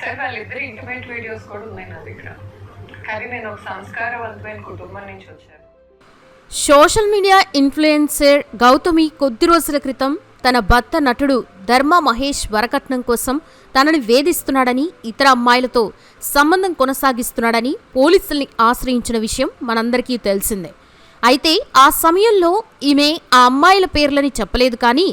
Sir వాళ్ళిద్దరు intimate videos కూడా ఉన్నాయి నా దగ్గర. కానీ నేను ఒక సంస్కారవంతమైన కుటుంబం నుంచి వచ్చాను. సోషల్ మీడియా ఇన్ఫ్లుయెన్సర్ గౌతమి కొద్ది రోజుల క్రితం తన భర్త నటుడు ధర్మ మహేష్ వరకట్నం కోసం తనని వేధిస్తున్నాడని ఇతర అమ్మాయిలతో సంబంధం కొనసాగిస్తున్నాడని పోలీసుల్ని ఆశ్రయించిన విషయం మనందరికీ తెలిసిందే. అయితే ఆ సమయంలో ఈమె ఆ అమ్మాయిల పేర్లని చెప్పలేదు కానీ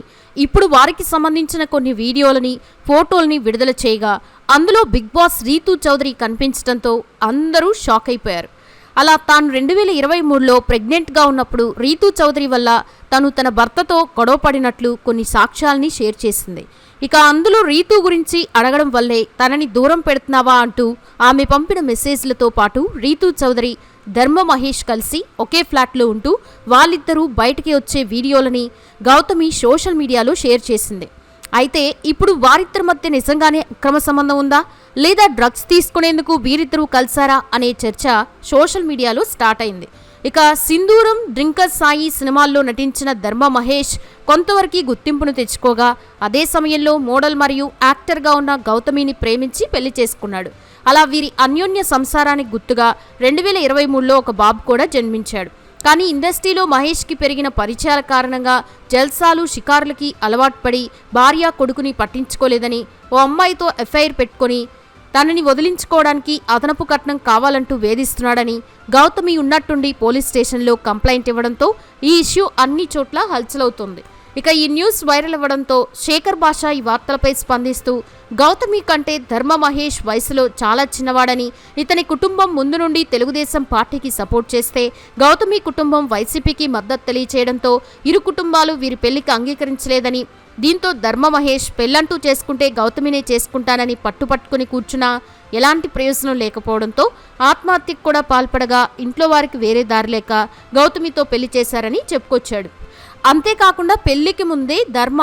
ఇప్పుడు వారికి సంబంధించిన కొన్ని వీడియోలని ఫోటోల్ని విడుదల చేయగా అందులో బిగ్ బాస్ రీతూ చౌదరి కనిపించడంతో అందరూ షాక్ అయిపోయారు. అలా తాను రెండు వేల ఇరవై మూడులో ప్రెగ్నెంట్గా ఉన్నప్పుడు రీతూ చౌదరి వల్ల తను తన భర్తతో గొడవపడినట్లు కొన్ని సాక్ష్యాల్ని షేర్ చేసింది. ఇక అందులో రీతూ గురించి అడగడం వల్లే తనని దూరం పెడుతున్నావా అంటూ ఆమె పంపిన మెసేజ్లతో పాటు రీతూ చౌదరి ధర్మ మహేష్ కలిసి ఒకే ఫ్లాట్లో ఉంటూ వాళ్ళిద్దరూ బయటికి వచ్చే వీడియోలని గౌతమి సోషల్ మీడియాలో షేర్ చేసింది. అయితే ఇప్పుడు వారిద్దరి మధ్య నిజంగానే అక్రమ సంబంధం ఉందా? లేదా డ్రగ్స్ తీసుకునేందుకు వీరిద్దరూ కలిసారా అనే చర్చ సోషల్ మీడియాలో స్టార్ట్ అయింది. ఇక సింధూరం డ్రింకర్ సాయి సినిమాల్లో నటించిన ధర్మ మహేష్ కొంతవరకు గుర్తింపును తెచ్చుకోగా అదే సమయంలో మోడల్ మరియు యాక్టర్గా ఉన్న గౌతమిని ప్రేమించి పెళ్ళి చేసుకున్నాడు. అలా వీరి అన్యోన్య సంసారానికి గుర్తుగా రెండు వేల ఇరవై మూడులో ఒక బాబు కూడా జన్మించాడు. కానీ ఇండస్ట్రీలో మహేష్కి పెరిగిన పరిచయాల కారణంగా జల్సాలు షికారులకి అలవాటు పడి భార్య కొడుకుని పట్టించుకోలేదని ఓ అమ్మాయితో ఎఫ్ఐఆర్ పెట్టుకొని తనని వదిలించుకోవడానికి అదనపు కట్నం కావాలంటూ వేధిస్తున్నాడని గౌతమి ఉన్నట్టుండి పోలీస్ స్టేషన్లో కంప్లైంట్ ఇవ్వడంతో ఈ ఇష్యూ అన్ని చోట్ల హల్చలవుతుంది. ఇక ఈ న్యూస్ వైరల్ అవ్వడంతో శేఖర్ బాషా ఈ వార్తలపై స్పందిస్తూ గౌతమి కంటే ధర్మ మహేష్ వయసులో చాలా చిన్నవాడని ఇతని కుటుంబం ముందు నుండి తెలుగుదేశం పార్టీకి సపోర్ట్ చేస్తే గౌతమి కుటుంబం వైసీపీకి మద్దతు తెలియచేయడంతో ఇరు కుటుంబాలు వీరి పెళ్ళికి అంగీకరించలేదని దీంతో ధర్మ మహేష్ పెళ్ళంటూ చేసుకుంటే గౌతమినే చేసుకుంటానని పట్టుపట్టుకుని కూర్చున్నా ఎలాంటి ప్రయోజనం లేకపోవడంతో ఆత్మహత్యకు కూడా పాల్పడగా ఇంట్లో వారికి వేరే దారి లేక గౌతమితో పెళ్ళి చేశారని చెప్పుకొచ్చాడు. అంతేకాకుండా పెళ్ళికి ముందే ధర్మ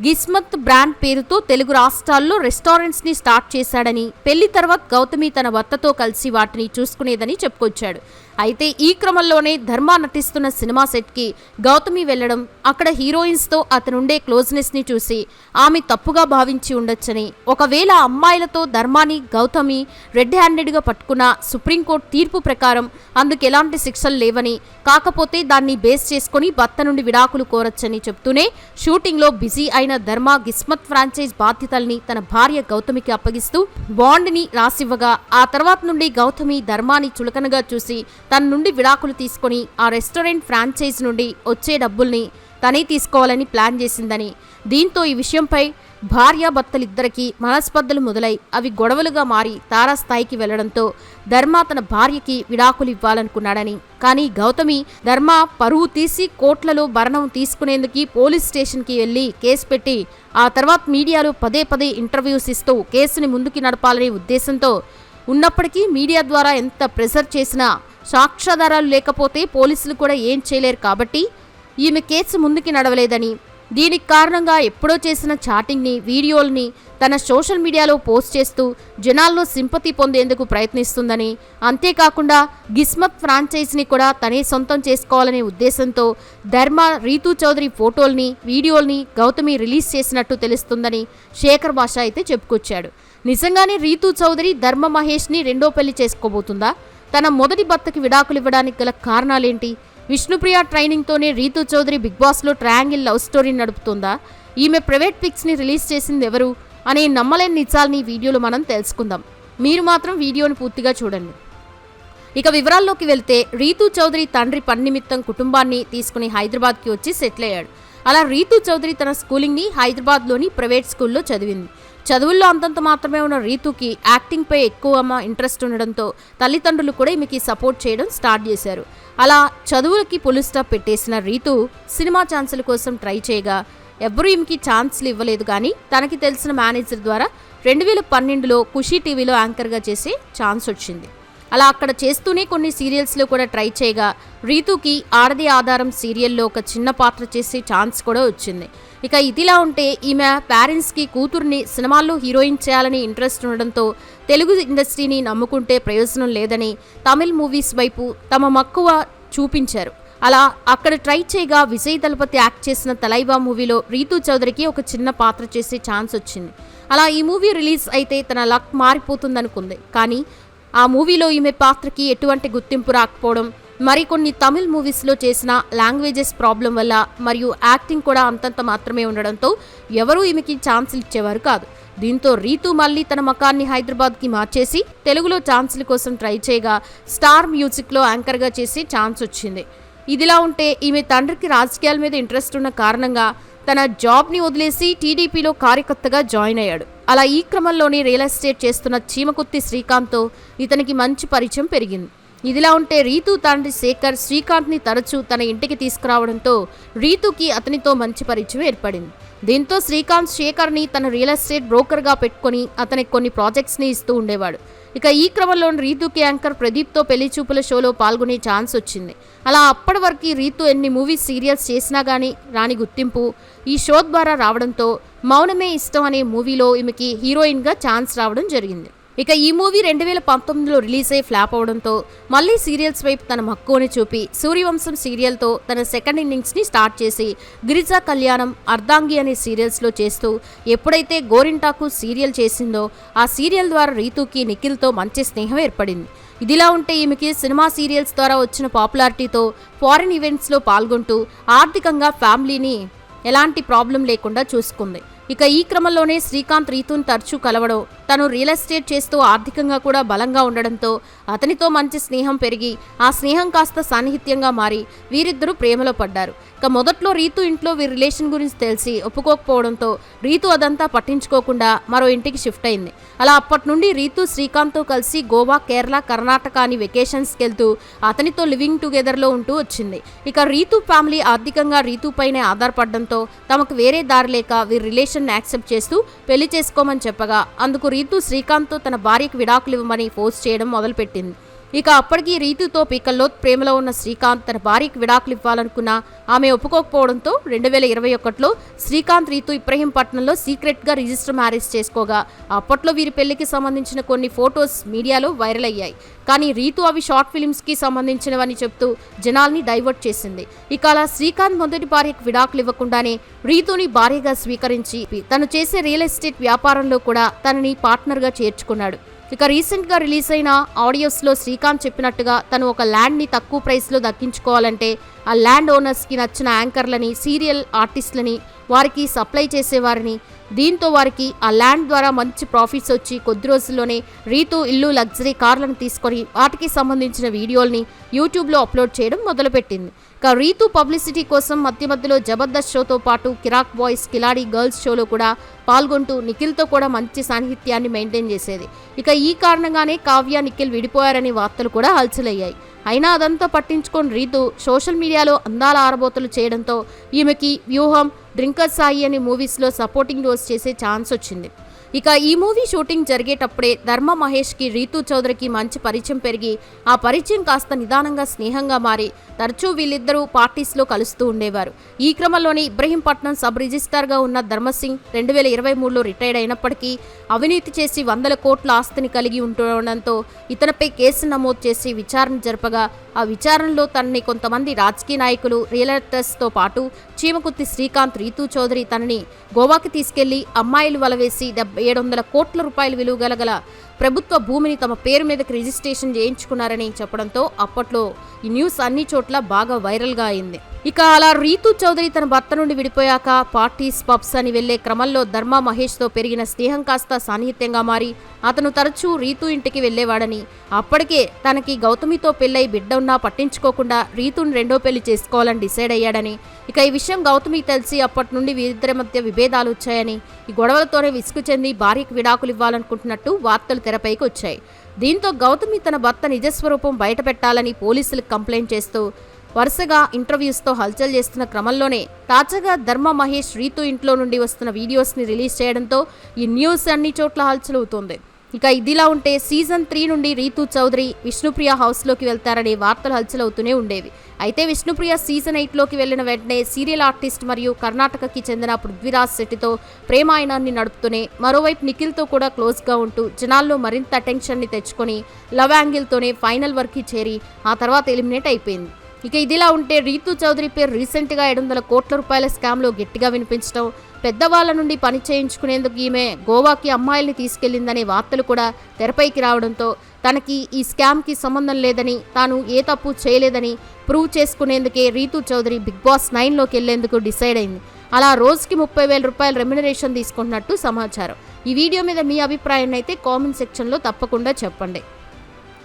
గిస్మత్ బ్రాండ్ పేరుతో తెలుగు రాష్ట్రాల్లో రెస్టారెంట్స్ని స్టార్ట్ చేశాడని పెళ్ళి తర్వాత గౌతమి తన భర్తతో కలిసి వాటిని చూసుకునేదని చెప్పుకొచ్చాడు. అయితే ఈ క్రమంలోనే ధర్మ నటిస్తున్న సినిమా సెట్కి గౌతమి వెళ్ళడం అక్కడ హీరోయిన్స్తో అతనుండే క్లోజ్నెస్ని చూసి ఆమె తప్పుగా భావించి ఉండొచ్చని ఒకవేళ అమ్మాయిలతో ధర్మాని గౌతమి రెడ్ హ్యాండెడ్గా పట్టుకున్న సుప్రీంకోర్టు తీర్పు ప్రకారం అందుకు ఎలాంటి శిక్షలు లేవని కాకపోతే దాన్ని బేస్ చేసుకుని భర్త నుండి విడాకులు కోరొచ్చని చెప్తూనే షూటింగ్లో బిజీ అయిన ధర్మ గిస్మత్ ఫ్రాంచైజ్ బాధ్యతల్ని తన భార్య గౌతమికి అప్పగిస్తూ బాండ్ని రాసివ్వగా ఆ తర్వాత నుండి గౌతమి ధర్మాని చులకనగా చూసి తన నుండి విడాకులు తీసుకొని ఆ రెస్టారెంట్ ఫ్రాంచైజ్ నుండి వచ్చే డబ్బుల్ని తనే తీసుకోవాలని ప్లాన్ చేసిందని. దీంతో ఈ విషయంపై భార్యాభర్తలిద్దరికీ మనస్పర్ధలు మొదలై అవి గొడవలుగా మారి తారాస్థాయికి వెళ్ళడంతో ధర్మ తన భార్యకి విడాకులు ఇవ్వాలనుకున్నాడని కానీ గౌతమి ధర్మ పరువు తీసి కోట్లలో భరణం తీసుకునేందుకు పోలీస్ స్టేషన్కి వెళ్ళి కేసు పెట్టి ఆ తర్వాత మీడియాలో పదే పదే ఇంటర్వ్యూస్ ఇస్తూ కేసుని ముందుకు నడపాలనే ఉద్దేశంతో ఉన్నప్పటికీ మీడియా ద్వారా ఎంత ప్రెషర్ చేసినా సాక్ష్యాధారాలు లేకపోతే పోలీసులు కూడా ఏం చేయలేరు కాబట్టి ఈమె కేసు ముందుకి నడవలేదని దీనికి కారణంగా ఎప్పుడో చేసిన చాటింగ్ని వీడియోల్ని తన సోషల్ మీడియాలో పోస్ట్ చేస్తూ జనాల్లో సింపతి పొందేందుకు ప్రయత్నిస్తుందని అంతేకాకుండా గిస్మత్ ఫ్రాంచైజ్ని కూడా తనే సొంతం చేసుకోవాలనే ఉద్దేశంతో ధర్మ రీతూ చౌదరి ఫోటోల్ని వీడియోల్ని గౌతమి రిలీజ్ చేసినట్టు తెలుస్తుందని శేఖర్ భాష అయితే చెప్పుకొచ్చాడు. నిజంగానే రీతూ చౌదరి ధర్మ మహేష్ని రెండో పెళ్ళి చేసుకోబోతుందా? తన మొదటి భర్తకి విడాకులు ఇవ్వడానికి గల కారణాలేంటి? విష్ణుప్రియ ట్రైనింగ్తోనే రీతు చౌదరి బిగ్ బాస్లో ట్రయాంగిల్ లవ్ స్టోరీ నడుపుతుందా? ఈమె ప్రైవేట్ పిక్స్ని రిలీజ్ చేసింది ఎవరు? అనే నమ్మలేని నిజాల్ని వీడియోలో మనం తెలుసుకుందాం. మీరు మాత్రం వీడియోని పూర్తిగా చూడండి. ఇక వివరాల్లోకి వెళ్తే రీతు చౌదరి తండ్రి పని నిమిత్తం కుటుంబాన్ని తీసుకుని హైదరాబాద్కి వచ్చి సెటిల్ అయ్యాడు. అలా రీతు చౌదరి తన స్కూలింగ్ని హైదరాబాద్లోని ప్రైవేట్ స్కూల్లో చదివింది. చదువుల్లో అంతంత మాత్రమే ఉన్న రీతుకి యాక్టింగ్పై ఎక్కువ ఇంట్రెస్ట్ ఉండడంతో తల్లిదండ్రులు కూడా ఈమెకి సపోర్ట్ చేయడం స్టార్ట్ చేశారు. అలా చదువులకి పులి స్టాప్ పెట్టేసిన రీతు సినిమా ఛాన్సుల కోసం ట్రై చేయగా ఎవ్వరూ ఈమెకి ఛాన్స్లు ఇవ్వలేదు కానీ తనకి తెలిసిన మేనేజర్ ద్వారా రెండు వేల పన్నెండులో ఖుషీ టీవీలో యాంకర్గా చేసే ఛాన్స్ వచ్చింది. అలా అక్కడ చేస్తూనే కొన్ని సీరియల్స్లో కూడా ట్రై చేయగా రీతుకి ఆడది ఆధారం సీరియల్లో ఒక చిన్న పాత్ర చేసే ఛాన్స్ కూడా వచ్చింది. ఇక ఇదిలా ఉంటే ఈమె పేరెంట్స్కి కూతుర్ని సినిమాల్లో హీరోయిన్ చేయాలని ఇంట్రెస్ట్ ఉండడంతో తెలుగు ఇండస్ట్రీని నమ్ముకుంటే ప్రయోజనం లేదని తమిళ్ మూవీస్ వైపు తమ మక్కువ చూపించారు. అలా అక్కడ ట్రై చేయగా విజయ్ దళపతి యాక్ట్ చేసిన తలైవా మూవీలో రీతు చౌదరికి ఒక చిన్న పాత్ర చేసే ఛాన్స్ వచ్చింది. అలా ఈ మూవీ రిలీజ్ అయితే తన లక్ మారిపోతుందనుకుంది. కానీ ఆ మూవీలో ఈమె పాత్రకి ఎటువంటి గుర్తింపు రాకపోవడం మరికొన్ని తమిళ్ మూవీస్లో చేసిన లాంగ్వేజెస్ ప్రాబ్లం వల్ల మరియు యాక్టింగ్ కూడా అంతంత మాత్రమే ఉండడంతో ఎవరూ ఈమెకి ఛాన్సులు ఇచ్చేవారు కాదు. దీంతో రీతు మళ్ళీ తన మకాన్ని హైదరాబాద్కి మార్చేసి తెలుగులో ఛాన్సుల కోసం ట్రై చేయగా స్టార్ మ్యూజిక్లో యాంకర్గా చేసి ఛాన్స్ వచ్చింది. ఇదిలా ఉంటే ఈమె తండ్రికి రాజకీయాల మీద ఇంట్రెస్ట్ ఉన్న కారణంగా తన జాబ్ని వదిలేసి టీడీపీలో కార్యకర్తగా జాయిన్ అయ్యాడు. అలా ఈ క్రమంలోనే రియల్ ఎస్టేట్ చేస్తున్న చీమకుర్తి శ్రీకాంత్తో ఇతనికి మంచి పరిచయం పెరిగింది. ఇదిలా ఉంటే రీతు తండ్రి శేఖర్ శ్రీకాంత్ని తరచూ తన ఇంటికి తీసుకురావడంతో రీతుకి అతనితో మంచి పరిచయం ఏర్పడింది. దీంతో శ్రీకాంత్ శేఖర్ని తన రియల్ ఎస్టేట్ బ్రోకర్గా పెట్టుకొని అతనికి కొన్ని ప్రాజెక్ట్స్ని ఇస్తూ ఉండేవాడు. ఇక ఈ క్రమంలో రీతుకి యాంకర్ ప్రదీప్తో పెళ్ళి చూపుల షోలో పాల్గొనే ఛాన్స్ వచ్చింది. అలా అప్పటి వరకు రీతు ఎన్ని మూవీస్ సీరియల్స్ చేసినా కానీ రాని గుర్తింపు ఈ షో ద్వారా రావడంతో మౌనమే ఇష్టం అనే మూవీలో ఈమెకి హీరోయిన్గా ఛాన్స్ రావడం జరిగింది. ఇక ఈ మూవీ రెండు వేల పంతొమ్మిదిలో రిలీజ్ అయ్యి ఫ్లాప్ అవడంతో మళ్ళీ సీరియల్స్ వైపు తన మక్కువని చూపి సూర్యవంశం సీరియల్తో తన సెకండ్ ఇన్నింగ్స్ని స్టార్ట్ చేసి గిరిజా కళ్యాణం అర్ధాంగి అనే సీరియల్స్లో చేస్తూ ఎప్పుడైతే గోరింటాకు సీరియల్ చేసిందో ఆ సీరియల్ ద్వారా రీతుకి నిఖిల్తో మంచి స్నేహం ఏర్పడింది. ఇదిలా ఉంటే ఈమెకి సినిమా సీరియల్స్ ద్వారా వచ్చిన పాపులారిటీతో ఫారిన్ ఈవెంట్స్లో పాల్గొంటూ ఆర్థికంగా ఫ్యామిలీని ఎలాంటి ప్రాబ్లం లేకుండా చూసుకుంది. ఇక ఈ క్రమంలోనే శ్రీకాంత్ రీతుని తరచూ కలవడం తను రియల్ ఎస్టేట్ చేస్తూ ఆర్థికంగా కూడా బలంగా ఉండడంతో అతనితో మంచి స్నేహం పెరిగి ఆ స్నేహం కాస్త సాన్నిహిత్యంగా మారి వీరిద్దరూ ప్రేమలో పడ్డారు. ఇక మొదట్లో రీతు ఇంట్లో వీరి రిలేషన్ గురించి తెలిసి ఒప్పుకోకపోవడంతో రీతు అదంతా పట్టించుకోకుండా మరో ఇంటికి షిఫ్ట్ అయింది. అలా అప్పటి నుండి రీతు శ్రీకాంత్తో కలిసి గోవా కేరళ కర్ణాటక అని వెకేషన్స్కి వెళ్తూ అతనితో లివింగ్ టుగెదర్లో ఉంటూ వచ్చింది. ఇక రీతు ఫ్యామిలీ ఆర్థికంగా రీతుపైనే ఆధారపడడంతో తమకు వేరే దారి లేక వీరి రిలేషన్ యాక్సెప్ట్ చేస్తూ పెళ్ళి చేసుకోమని చెప్పగా అందుకు రీతు శ్రీకాంత్తో తన భార్యకు విడాకులు ఇవ్వమని ఫోర్స్ చేయడం మొదలుపెట్టింది. ఇక అప్పటికి రీతుతో పీకల్లో ప్రేమలో ఉన్న శ్రీకాంత్ తన భార్యకి విడాకులు ఇవ్వాలనుకున్నా ఆమె ఒప్పుకోకపోవడంతో రెండు వేల ఇరవై ఒకటిలో శ్రీకాంత్ రీతు ఇబ్రహీంపట్నంలో సీక్రెట్గా రిజిస్టర్ మ్యారేజ్ చేసుకోగా. అప్పట్లో వీరి పెళ్ళికి సంబంధించిన కొన్ని ఫొటోస్ మీడియాలో వైరల్ అయ్యాయి. కానీ రీతు అవి షార్ట్ ఫిలిమ్స్కి సంబంధించినవని చెప్తూ జనాల్ని డైవర్ట్ చేసింది. ఇక అలా శ్రీకాంత్ మొదటి భార్యకు విడాకులు ఇవ్వకుండానే రీతుని భార్యగా స్వీకరించి తను చేసే రియల్ ఎస్టేట్ వ్యాపారంలో కూడా తనని పార్ట్నర్గా చేర్చుకున్నాడు. ఇక రీసెంట్గా రిలీజ్ అయిన ఆడియోస్లో శ్రీకాంత్ చెప్పినట్టుగా తను ఒక ల్యాండ్ని తక్కువ ప్రైస్లో దక్కించుకోవాలంటే ఆ ల్యాండ్ ఓనర్స్కి నచ్చిన యాంకర్లని సీరియల్ ఆర్టిస్టులని వారికి సప్లై చేసేవారిని. దీంతో వారికి ఆ ల్యాండ్ ద్వారా మంచి ప్రాఫిట్స్ వచ్చి కొద్ది రోజుల్లోనే రీతు ఇల్లు లగ్జరీ కార్లను తీసుకొని వాటికి సంబంధించిన వీడియోల్ని యూట్యూబ్లో అప్లోడ్ చేయడం మొదలుపెట్టింది. ఇక రీతు పబ్లిసిటీ కోసం మధ్య మధ్యలో జబర్దస్త్ షోతో పాటు కిరాక్ బాయ్స్ కిలాడి గర్ల్స్ షోలో కూడా పాల్గొంటూ నిఖిల్తో కూడా మంచి సాన్నిహిత్యాన్ని మెయింటైన్ చేసేది. ఇక ఈ కారణంగానే కావ్య నిఖిల్ విడిపోయారనే వార్తలు కూడా హల్చలయ్యాయి అయినా అదంతా పట్టించుకొని రీతు సోషల్ మీడియాలో అందాల ఆరబోతలు చేయడంతో ఈమెకి వ్యూహం డ్రింకర్ సాయి అనే మూవీస్లో సపోర్టింగ్ రోల్స్ చేసే ఛాన్స్ వచ్చింది. ఇక ఈ మూవీ షూటింగ్ జరిగేటప్పుడే ధర్మ మహేష్కి రీతు చౌదరికి మంచి పరిచయం పెరిగి ఆ పరిచయం కాస్త నిదానంగా స్నేహంగా మారి తరచూ వీళ్ళిద్దరూ పార్టీస్లో కలుస్తూ ఉండేవారు. ఈ క్రమంలోనే ఇబ్రహీంపట్నం సబ్ రిజిస్టార్గా ఉన్న ధర్మసింగ్ రెండు వేల ఇరవై మూడులో రిటైర్డ్ అయినప్పటికీ అవినీతి చేసి వందల కోట్ల ఆస్తిని కలిగి ఉండడంతో ఇతనిపై కేసు నమోదు చేసి విచారణ జరపగా ఆ విచారణలో తనని కొంతమంది రాజకీయ నాయకులు రియల్టర్స్తో పాటు చీమకుర్తి శ్రీకాంత్ రీతూ చౌదరి తనని గోవాకి తీసుకెళ్ళి అమ్మాయిలు వలవేసి డెబ్బై ఏడు వందల కోట్ల రూపాయల విలువ గల ప్రభుత్వ భూమిని తమ పేరు మీదకి రిజిస్ట్రేషన్ చేయించుకున్నారని చెప్పడంతో అప్పట్లో ఈ న్యూస్ అన్ని చోట్ల బాగా వైరల్గా అయింది. ఇక అలా రీతు చౌదరి తన భర్త నుండి విడిపోయాక పార్టీస్ పబ్స్ అని వెళ్ళే క్రమంలో ధర్మ మహేష్తో పెరిగిన స్నేహం కాస్త సాన్నిహిత్యంగా మారి అతను తరచూ రీతు ఇంటికి వెళ్ళేవాడని అప్పటికే తనకి గౌతమితో పెళ్ళై బిడ్డ ఉన్నా పట్టించుకోకుండా రీతుని రెండో పెళ్ళి చేసుకోవాలని డిసైడ్ అయ్యాడని. ఇక ఈ విషయం గౌతమికి తెలిసి అప్పటి నుండి వీరిద్దరి మధ్య విభేదాలు వచ్చాయని ఈ గొడవలతోనే విసుగు చెంది భార్యకు విడాకులు ఇవ్వాలనుకుంటున్నట్టు వార్తలు తెరపైకి వచ్చాయి. దీంతో గౌతమి తన భర్త నిజస్వరూపం బయటపెట్టాలని పోలీసులకు కంప్లైంట్ చేస్తూ వరుసగా ఇంటర్వ్యూస్తో హల్చల్ చేస్తున్న క్రమంలోనే తాజాగా ధర్మ మహేష్ రీతు ఇంట్లో నుండి వస్తున్న వీడియోస్ని రిలీజ్ చేయడంతో ఈ న్యూస్ అన్ని చోట్ల హల్చల్ అవుతోంది ఇక ఇదిలా ఉంటే సీజన్ త్రీ నుండి రీతు చౌదరి విష్ణుప్రియ హౌస్లోకి వెళ్తారనే వార్తలు హల్చల్ అవుతూనే ఉండేవి. అయితే విష్ణుప్రియ సీజన్ ఎయిట్లోకి వెళ్ళిన వెంటనే సీరియల్ ఆర్టిస్ట్ మరియు కర్ణాటకకి చెందిన పృథ్వీరాజ్ శెట్టితో ప్రేమాయణాన్ని నడుపుతూనే మరోవైపు నిఖిల్తో కూడా క్లోజ్గా ఉంటూ జనాల్లో మరింత అటెన్షన్ని తెచ్చుకొని లవ్ యాంగిల్తోనే ఫైనల్ వరకు చేరి ఆ తర్వాత ఎలిమినేట్ అయిపోయింది. ఇక ఇదిలా ఉంటే రీతు చౌదరి పేరు రీసెంట్గా ఏడు వందల కోట్ల రూపాయల స్కామ్లో గట్టిగా వినిపించడం పెద్దవాళ్ళ నుండి పని చేయించుకునేందుకు ఈమె గోవాకి అమ్మాయిల్ని తీసుకెళ్ళిందనే వార్తలు కూడా తెరపైకి రావడంతో తనకి ఈ స్కామ్కి సంబంధం లేదని తాను ఏ తప్పు చేయలేదని ప్రూవ్ చేసుకునేందుకే రీతు చౌదరి బిగ్ బాస్ నైన్లోకి వెళ్ళేందుకు డిసైడ్ అయింది. అలా రోజుకి ముప్పై వేల రూపాయల రెమ్యునరేషన్ తీసుకుంటున్నట్టు సమాచారం. ఈ వీడియో మీద మీ అభిప్రాయాన్ని అయితే కామెంట్ సెక్షన్లో తప్పకుండా చెప్పండి.